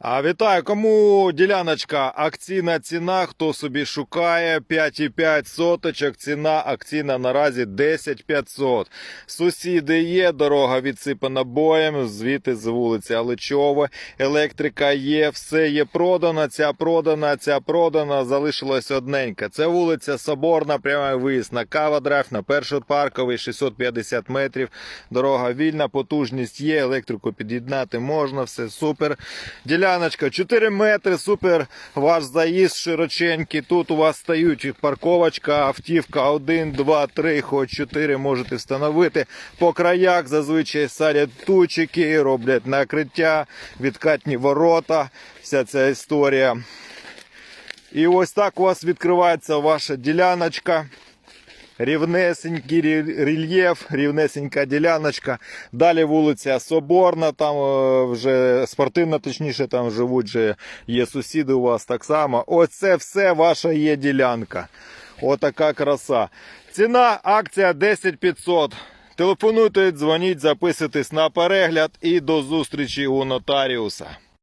А вітаю, кому діляночка, акційна ціна, хто собі шукає 5,5 соточок, ціна акційна наразі 10 500. Сусіди є, дорога відсипана боєм, звідти з вулиці Аличова, електрика є, все є продано, ця продана, ця продана, залишилась одненька. Це вулиця Соборна, прямий виїзд на Кава на перший парковий, 650 метрів. Дорога вільна, потужність є, електрику під'єднати можна, все супер. Діляночка 4 метри, супер. Ваш заїзд широченький. Тут у вас стають парковочка, автівка 1, 2, 3, хоч 4 можете встановити. По краях зазвичай садять тучики, роблять накриття, відкатні ворота. Вся ця історія. І ось так у вас відкривається ваша діляночка. Рівнесенький рельєф, рівнесенька діляночка. Далі вулиця Соборна, там е, вже спортивна, точніше, там живуть вже є сусіди у вас так само. Оце все ваша є ділянка. Отака краса. Ціна акція 10 500. Телефонуйте, дзвоніть, записуйтесь на перегляд і до зустрічі у нотаріуса.